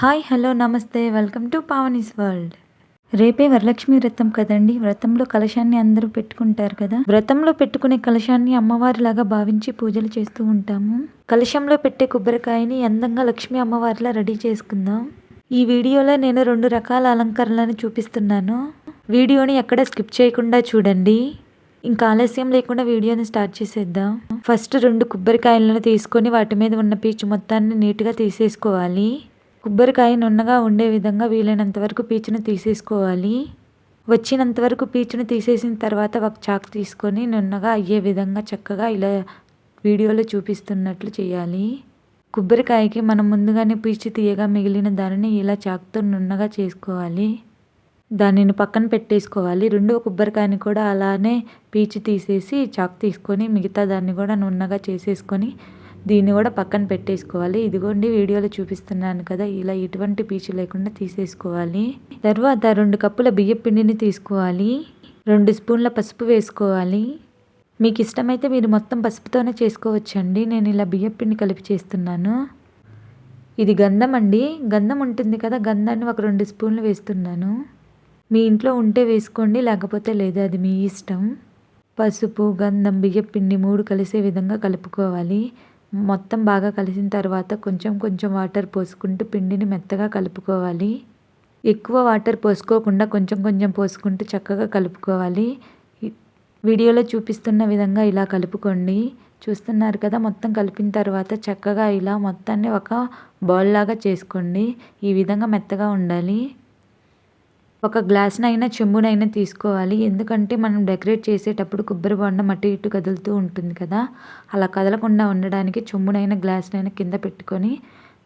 Hi hello namaste welcome to Pavani's world. రేపే వరలక్ష్మి వ్రతం కదండి. వ్రతంలో కలశాన్ని అందరూ పెట్టుకుంటారు కదా? వ్రతంలో పెట్టుకునే కలశాన్ని అమ్మవారిలాగా భావించి పూజలు చేస్తూ ఉంటాము. కలశంలో పెట్టే కొబ్బరికాయని అందంగా లక్ష్మీ అమ్మవారిలా రెడీ చేసుకుందాం. ఈ వీడియోలో నేను రెండు రకాల అలంకరణలను చూపిస్తున్నాను. వీడియోని ఎక్కడ స్కిప్ చేయకుండా చూడండి. ఇంకా ఆలస్యం లేకుండా వీడియోని స్టార్ట్ చేసేద్దాం. ఫస్ట్ రెండు కొబ్బరికాయలను తీసుకొని వాటి మీద ఉన్న పీచు మొత్తాన్ని నీట్గా తీసేసుకోవాలి. కొబ్బరికాయ నున్నగా ఉండే విధంగా వీలైనంత వరకు పీచును తీసేసుకోవాలి. వచ్చినంత వరకు పీచును తీసేసిన తర్వాత ఒక చాకు తీసుకొని నున్నగా అయ్యే విధంగా చక్కగా ఇలా వీడియోలో చూపిస్తున్నట్లు చేయాలి. కొబ్బరికాయకి మనం ముందుగానే పీచు తీయగా మిగిలిన దానిని ఇలా చాకుతో నున్నగా చేసుకోవాలి. దానిని పక్కన పెట్టేసుకోవాలి. రెండో కొబ్బరికాయని కూడా అలానే పీచు తీసేసి చాకు తీసుకొని మిగతా దాన్ని కూడా నున్నగా చేసేసుకొని దీన్ని కూడా పక్కన పెట్టేసుకోవాలి. ఇదిగోండి వీడియోలో చూపిస్తున్నాను కదా ఇలా ఎటువంటి పీచు లేకుండా తీసేసుకోవాలి. తర్వాత రెండు కప్పుల బియ్యం పిండిని తీసుకోవాలి. రెండు స్పూన్ల పసుపు వేసుకోవాలి. మీకు ఇష్టమైతే మీరు మొత్తం పసుపుతోనే చేసుకోవచ్చండి. నేను ఇలా బియ్యం పిండి కలిపి చేస్తున్నాను. ఇది గంధం అండి. గంధం ఉంటుంది కదా గంధాన్ని ఒక రెండు స్పూన్లు వేస్తున్నాను. మీ ఇంట్లో ఉంటే వేసుకోండి లేకపోతే లేదు అది మీ ఇష్టం. పసుపు గంధం బియ్యపిండి మూడు కలిసే విధంగా కలుపుకోవాలి. మొత్తం బాగా కలిసిన తర్వాత కొంచెం కొంచెం వాటర్ పోసుకుంటూ పిండిని మెత్తగా కలుపుకోవాలి. ఎక్కువ వాటర్ పోసుకోకుండా కొంచెం కొంచెం పోసుకుంటూ చక్కగా కలుపుకోవాలి. వీడియోలో చూపిస్తున్న విధంగా ఇలా కలుపుకోండి. చూస్తున్నారు కదా మొత్తం కలిపిన తర్వాత చక్కగా ఇలా మొత్తాన్ని ఒక బౌల్ లాగా చేసుకోండి. ఈ విధంగా మెత్తగా ఉండాలి. ఒక గ్లాస్నైనా చెంబునైనా తీసుకోవాలి. ఎందుకంటే మనం డెకరేట్ చేసేటప్పుడు కొబ్బరి బొండం అటు ఇటు కదులుతూ ఉంటుంది కదా. అలా కదలకుండా ఉండడానికి చెంబునైనా గ్లాస్నైనా కింద పెట్టుకొని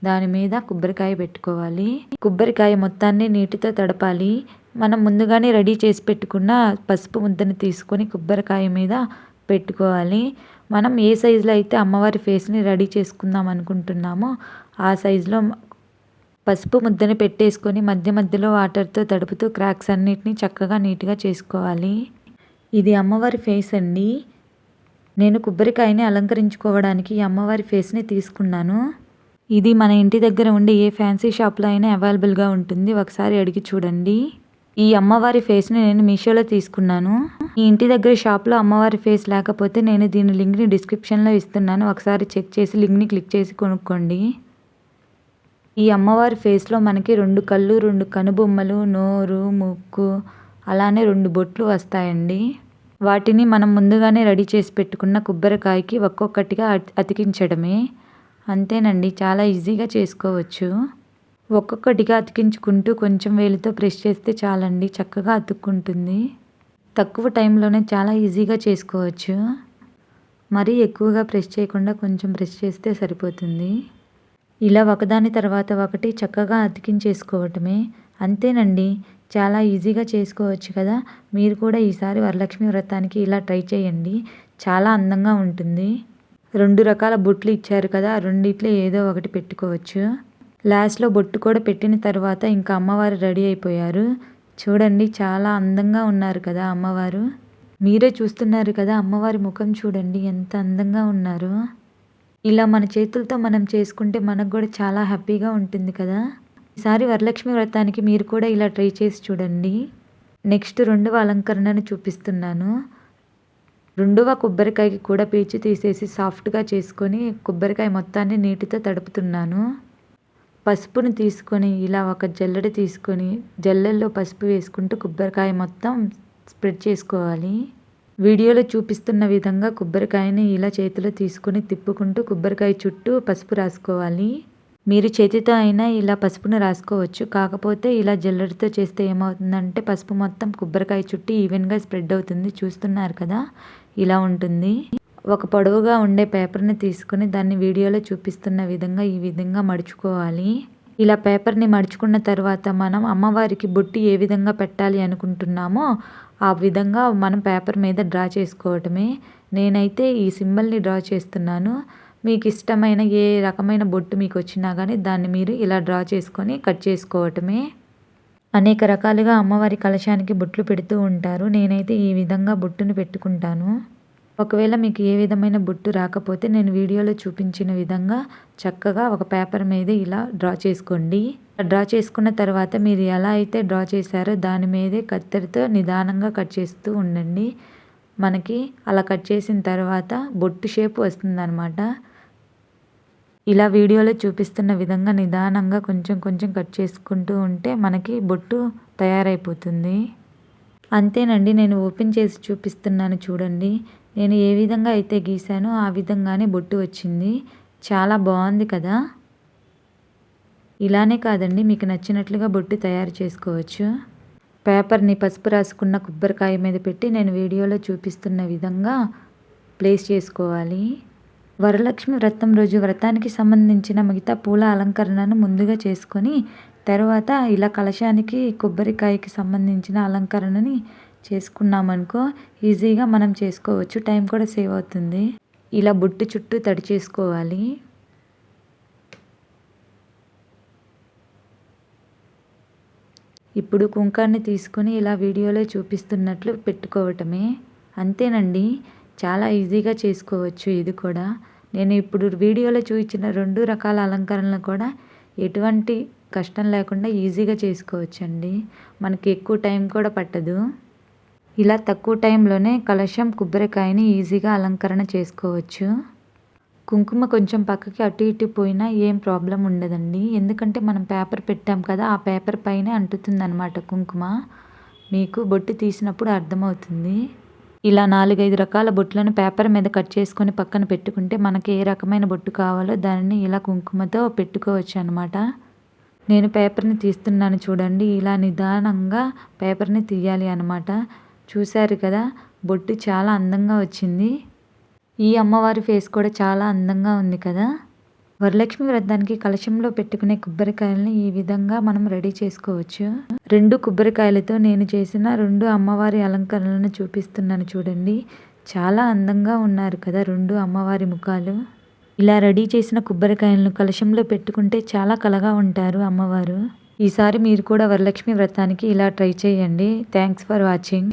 దాని మీద కొబ్బరికాయ పెట్టుకోవాలి. కొబ్బరికాయ మొత్తాన్ని నీటితో తడపాలి. మనం ముందుగానే రెడీ చేసి పెట్టుకున్న పసుపు ముద్దను తీసుకొని కొబ్బరికాయ మీద పెట్టుకోవాలి. మనం ఏ సైజులో అయితే అమ్మవారి ఫేస్ని రెడీ చేసుకుందాం అనుకుంటున్నామో ఆ సైజులో పసుపు ముద్దని పెట్టేసుకొని మధ్య మధ్యలో వాటర్తో తడుపుతూ క్రాక్స్ అన్నిటిని చక్కగా నీట్గా చేసుకోవాలి. ఇది అమ్మవారి ఫేస్ అండి. నేను కొబ్బరికాయని అలంకరించుకోవడానికి ఈ అమ్మవారి ఫేస్ని తీసుకున్నాను. ఇది మన ఇంటి దగ్గర ఉండే ఏ ఫ్యాన్సీ షాప్లో అయినా అవైలబుల్గా ఉంటుంది. ఒకసారి అడిగి చూడండి. ఈ అమ్మవారి ఫేస్ని నేను మీషోలో తీసుకున్నాను. ఈ ఇంటి దగ్గర షాప్లో అమ్మవారి ఫేస్ లేకపోతే నేను దీని లింక్ని డిస్క్రిప్షన్లో ఇస్తున్నాను. ఒకసారి చెక్ చేసి లింక్ని క్లిక్ చేసి కొనుక్కోండి. ఈ అమ్మవారి ఫేస్లో మనకి రెండు కళ్ళు రెండు కనుబొమ్మలు నోరు ముక్కు అలానే రెండు బొట్లు వస్తాయండి. వాటిని మనం ముందుగానే రెడీ చేసి పెట్టుకున్న కొబ్బరికాయకి ఒక్కొక్కటిగా అతికించడమే. అంతేనండి చాలా ఈజీగా చేసుకోవచ్చు. ఒక్కొక్కటిగా అతికించుకుంటూ కొంచెం వేలితో ప్రెస్ చేస్తే చాలండి చక్కగా అతుక్కుంటుంది. తక్కువ టైంలోనే చాలా ఈజీగా చేసుకోవచ్చు. మరీ ఎక్కువగా ప్రెస్ చేయకుండా కొంచెం ప్రెస్ చేస్తే సరిపోతుంది. ఇలా ఒకదాని తర్వాత ఒకటి చక్కగా అతికించేసుకోవటమే. అంతేనండి చాలా ఈజీగా చేసుకోవచ్చు కదా. మీరు కూడా ఈసారి వరలక్ష్మి వ్రతానికి ఇలా ట్రై చేయండి. చాలా అందంగా ఉంటుంది. రెండు రకాల బొట్లు ఇచ్చారు కదా రెండిట్లో ఏదో ఒకటి పెట్టుకోవచ్చు. లాస్ట్లో బొట్టు కూడా పెట్టిన తర్వాత ఇంకా అమ్మవారు రెడీ అయిపోయారు. చూడండి చాలా అందంగా ఉన్నారు కదా అమ్మవారు. మీరే చూస్తున్నారు కదా అమ్మవారి ముఖం చూడండి ఎంత అందంగా ఉన్నారు. ఇలా మన చేతులతో మనం చేసుకుంటే మనకు కూడా చాలా హ్యాపీగా ఉంటుంది కదా. ఈసారి వరలక్ష్మి వ్రతానికి మీరు కూడా ఇలా ట్రై చేసి చూడండి. నెక్స్ట్ రెండవ అలంకరణను చూపిస్తున్నాను. రెండవ కొబ్బరికాయకి కూడా పీచు తీసేసి సాఫ్ట్గా చేసుకొని కొబ్బరికాయ మొత్తాన్ని నీటితో తడుపుతున్నాను. పసుపును తీసుకొని ఇలా ఒక జల్లెడ తీసుకొని జల్లెల్లో పసుపు వేసుకుంటూ కొబ్బరికాయ మొత్తం స్ప్రెడ్ చేసుకోవాలి. వీడియోలో చూపిస్తున్న విధంగా కొబ్బరికాయని ఇలా చేతిలో తీసుకొని తిప్పుకుంటూ కొబ్బరికాయ చుట్టూ పసుపు రాసుకోవాలి. మీరు చేతితో అయినా ఇలా పసుపును రాసుకోవచ్చు. కాకపోతే ఇలా జల్లడితో చేస్తే ఏమవుతుందంటే పసుపు మొత్తం కొబ్బరికాయ చుట్టూ ఈవెన్గా స్ప్రెడ్ అవుతుంది. చూస్తున్నారు కదా? ఇలా ఉంటుంది. ఒక పొడవుగా ఉండే పేపర్ని తీసుకుని దాన్ని వీడియోలో చూపిస్తున్న విధంగా ఈ విధంగా మడుచుకోవాలి. ఇలా పేపర్ని మడుచుకున్న తర్వాత మనం అమ్మవారికి బొట్టి ఏ విధంగా పెట్టాలి అనుకుంటున్నామో ఆ విధంగా మనం పేపర్ మీద డ్రా చేసుకోవటమే. నేనైతే ఈ సింబల్ని డ్రా చేస్తున్నాను. మీకు ఇష్టమైన ఏ రకమైన బొట్టు మీకు వచ్చినా కానీ దాన్ని మీరు ఇలా డ్రా చేసుకొని కట్ చేసుకోవటమే. అనేక రకాలుగా అమ్మవారి కలశానికి బొట్లు పెడుతూ ఉంటారు. నేనైతే ఈ విధంగా బొట్టును పెట్టుకుంటాను. ఒకవేళ మీకు ఏ విధమైన బొట్టు రాకపోతే నేను వీడియోలో చూపించిన విధంగా చక్కగా ఒక పేపర్ మీద ఇలా డ్రా చేసుకోండి. డ్రా చేసుకున్న తర్వాత మీరు ఎలా అయితే డ్రా చేశారో దాని మీదే కత్తెరతో నిదానంగా కట్ చేస్తూ ఉండండి. మనకి అలా కట్ చేసిన తర్వాత బొట్టు షేప్ వస్తుందన్నమాట. ఇలా వీడియోలో చూపిస్తున్న విధంగా నిదానంగా కొంచెం కొంచెం కట్ చేసుకుంటూ ఉంటే మనకి బొట్టు తయారైపోతుంది. అంతేనండి నేను ఓపెన్ చేసి చూపిస్తున్నాను చూడండి. నేను ఏ విధంగా అయితే గీసానో ఆ విధంగానే బొట్టు వచ్చింది. చాలా బాగుంది కదా? ఇలానే కాదండి మీకు నచ్చినట్లుగా బొట్టు తయారు చేసుకోవచ్చు. పేపర్ని పసుపు రాసుకున్న కొబ్బరికాయ మీద పెట్టి నేను వీడియోలో చూపిస్తున్న విధంగా ప్లేస్ చేసుకోవాలి. వరలక్ష్మి వ్రతం రోజు వ్రతానికి సంబంధించిన మిగతా పూల అలంకరణను ముందుగా చేసుకొని తర్వాత ఇలా కలశానికి కొబ్బరికాయకి సంబంధించిన అలంకరణని చేసుకున్నామనుకో ఈజీగా మనం చేసుకోవచ్చు. టైం కూడా సేవ్ అవుతుంది. ఇలా బొట్టు చుట్టూ తడి చేసుకోవాలి. ఇప్పుడు కుంకాన్ని తీసుకొని ఇలా వీడియోలో చూపిస్తున్నట్లు పెట్టుకోవటమే. అంతేనండి. చాలా ఈజీగా చేసుకోవచ్చు ఇది కూడా. నేను ఇప్పుడు వీడియోలో చూపించిన రెండు రకాల అలంకరణలు కూడా ఎటువంటి కష్టం లేకుండా ఈజీగా చేసుకోవచ్చండి. మనకి ఎక్కువ టైం కూడా పట్టదు. ఇలా తక్కువ టైంలోనే కలశం కొబ్బరికాయని ఈజీగా అలంకరణ చేసుకోవచ్చు. కుంకుమ కొంచెం పక్కకి అటు ఇటు పోయినా ఏం ప్రాబ్లం ఉండదండి. ఎందుకంటే మనం పేపర్ పెట్టాం కదా ఆ పేపర్ పైనే అంటుతుంది అనమాట కుంకుమ. మీకు బొట్టు తీసినప్పుడు అర్థమవుతుంది. ఇలా నాలుగైదు రకాల బొట్లను పేపర్ మీద కట్ చేసుకొని పక్కన పెట్టుకుంటే మనకి ఏ రకమైన బొట్టు కావాలో దానిని ఇలా కుంకుమతో పెట్టుకోవచ్చు అనమాట నేను పేపర్ని తీస్తున్నాను చూడండి. ఇలా నిదానంగా పేపర్ని తీయాలి అనమాట చూశారు కదా బొట్టు చాలా అందంగా వచ్చింది. ఈ అమ్మవారి ఫేస్ కూడా చాలా అందంగా ఉంది కదా. వరలక్ష్మి వ్రతానికి కలశంలో పెట్టుకునే కొబ్బరికాయలని ఈ విధంగా మనం రెడీ చేసుకోవచ్చు. రెండు కొబ్బరికాయలతో నేను చేసిన రెండు అమ్మవారి అలంకరణలను చూపిస్తున్నాను చూడండి. చాలా అందంగా ఉన్నారు కదా రెండు అమ్మవారి ముఖాలు. ఇలా రెడీ చేసిన కొబ్బరికాయలను కలశంలో పెట్టుకుంటే చాలా కలగా ఉంటారు అమ్మవారు. ఈసారి మీరు కూడా వరలక్ష్మి వ్రతానికి ఇలా ట్రై చేయండి. Thanks for watching.